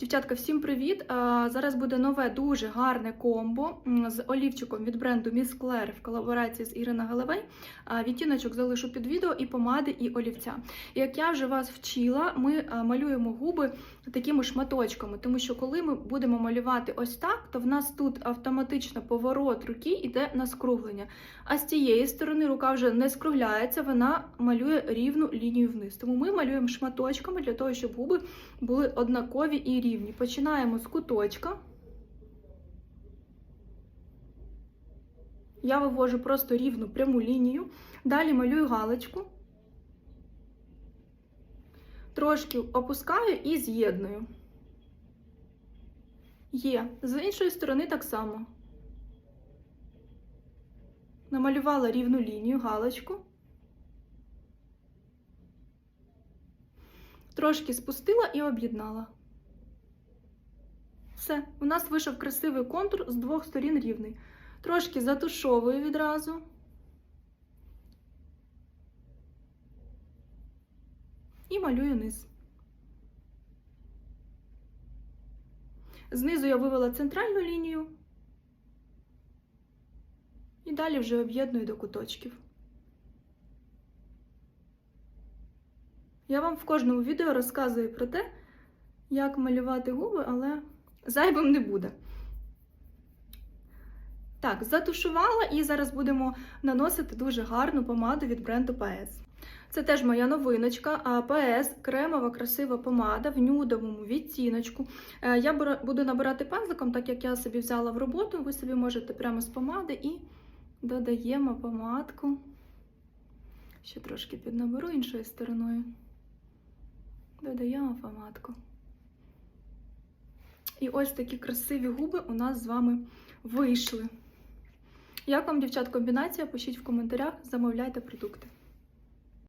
Дівчатка, всім привіт! Зараз буде нове дуже гарне комбо з олівчиком від бренду Miss Claire в колаборації з Ірина Галевей. Відтіночок залишу під відео і помади, і олівця. Як я вже вас вчила, ми малюємо губи такими шматочками, тому що коли ми будемо малювати ось так, то в нас тут автоматично поворот руки йде на скруглення. А з цієї сторони рука вже не скругляється, вона малює рівну лінію вниз. Тому ми малюємо шматочками для того, щоб губи були однакові і рівні. Починаємо з куточка. Я вивожу просто рівну пряму лінію. Далі малюю галочку. Трошки опускаю і з'єдную. Є. З іншої сторони так само. Намалювала рівну лінію, галочку. Трошки спустила і об'єднала. Все, у нас вийшов красивий контур з двох сторін рівний. Трошки затушовую відразу. І малюю низ. Знизу я вивела центральну лінію. І далі вже об'єдную до куточків. Я вам в кожному відео розказую про те, як малювати губи, але зайвим не буде. Так, затушувала і зараз будемо наносити дуже гарну помаду від бренду PS. Це теж моя новиночка. PS кремова красива помада в нюдовому відтіночку. Е, Я буду набирати пензликом, так як я собі взяла в роботу. Ви собі можете прямо з помади і додаємо помадку. Ще трошки піднаберу іншою стороною. Додаємо помадку. І ось такі красиві губи у нас з вами вийшли. Як вам, дівчат, комбінація? Пишіть в коментарях, замовляйте продукти.